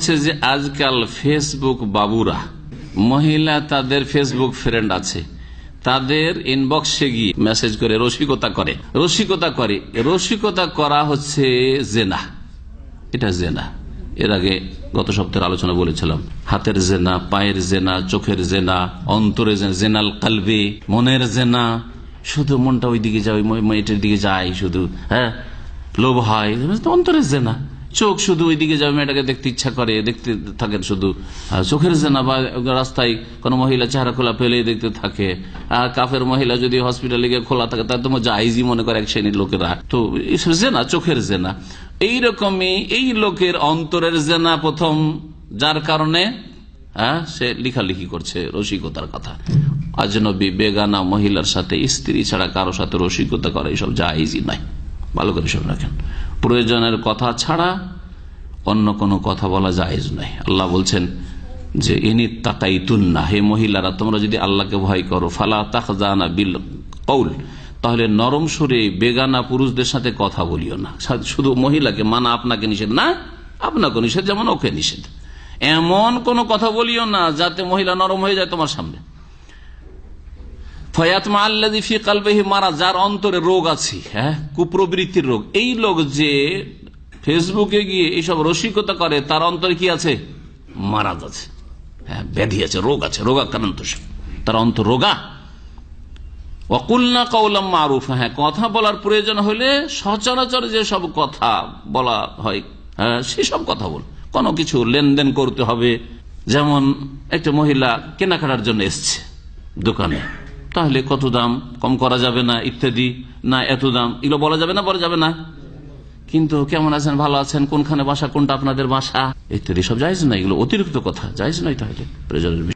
হচ্ছে যে আজকাল ফেসবুক বাবুরা। মহিলা তাদের ফেসবুক ফ্রেন্ড আছে। তাদের ইনবক্সে গিয়ে মেসেজ করে রসিকতা করে। রসিকতা করে রসিকতা করা হচ্ছে জেনা। এটা জেনা। এর আগে গত সপ্তাহের আলোচনা বলেছিলাম। হাতের জেনা পায়ের জেনা চোখের জেনা অন্তরে জেনা, জেনাল কালবে মনের জেনা। শুধু মনটা ওই দিকে যায় মেয়েটার দিকে যায় শুধু হ্যাঁ? লোভ হয়। অন্তরের জেনা। চোখ শুধু ওই দিকে যাবে, মেয়েটাকে দেখতে ইচ্ছা করে, দেখতে থাকেন শুধু। চোখের জেনা বা রাস্তায় কোনো মহিলা চেহারা খোলা পেলে দেখতে থাকে। আর কাফের মহিলা যদি হসপিটালে গিয়ে খোলা থাকে তার তোমার জাইজি মনে করে এক শ্রেণির লোকেরা। তো জেনা, চোখের জেনা। এইরকমই এই লোকের অন্তরের জেনা প্রথম, যার কারণে হ্যাঁ সে লিখালিখি করছে রসিকতার কথা। আজনবী, বেগানা মহিলার সাথে স্ত্রী ছাড়া কারও সাথে রসিকতা করা এইসব জাইজি নাই ভালো করে সব রাখেন। প্রয়োজনের কথা ছাড়া অন্য কোনো কথা বলা জায়েজ নয়। আল্লাহ বলছেন যে, ইনি তাকাই তুন্না হে মহিলারা, তোমরা যদি আল্লাহকে ভয় করো, ফালা তাকজানা বিল কৌল তাহলে নরম সুরে বেগানা পুরুষদের সাথে কথা বলিও না। শুধু মহিলাকে মানা আপনাকে নিষেধ না, আপনাকে নিষেধ, যেমন ওকে নিষেধ। এমন কোন কথা বলিও না যাতে মহিলা নরম হয়ে যায় তোমার সামনে। ফয়াতমা আল্লাদি ফি কালবেহি মারা যার অন্তরে রোগ আছে হ্যাঁ কুপ্রবৃত্তির রোগ। এই লোক যে ফেসবুকে গিয়ে এইসব রসিকতা করে, তার অন্তরে কি আছে? মারাজ আছে। হ্যাঁ ব্যাধি আছে, রোগ আছে, রোগাক্রান্ত সে। তার অন্তর রোগা। অকুলনা কৌলাম মারুফ হ্যাঁ কথা বলার প্রয়োজন হলে সচরাচর যে সব কথা বলা হয় হ্যাঁ সেসব কথা বল। কোনো কিছু লেনদেন করতে হবে। যেমন একটা মহিলা কেনাকাটার জন্য এসছে দোকানে। তাহলে কত দাম? কম করা যাবে না, ইত্যাদি। না, এত দাম। এগুলো বলা যাবে না, বলা যাবে না। কিন্তু কেমন আছেন, ভালো আছেন? কোনখানে বাসা, কোনটা আপনাদের বাসা? ইত্যাদি সব যাইজ না, এগুলো অতিরিক্ত কথা। যাইজ নয় তাহলে। প্রয়োজনের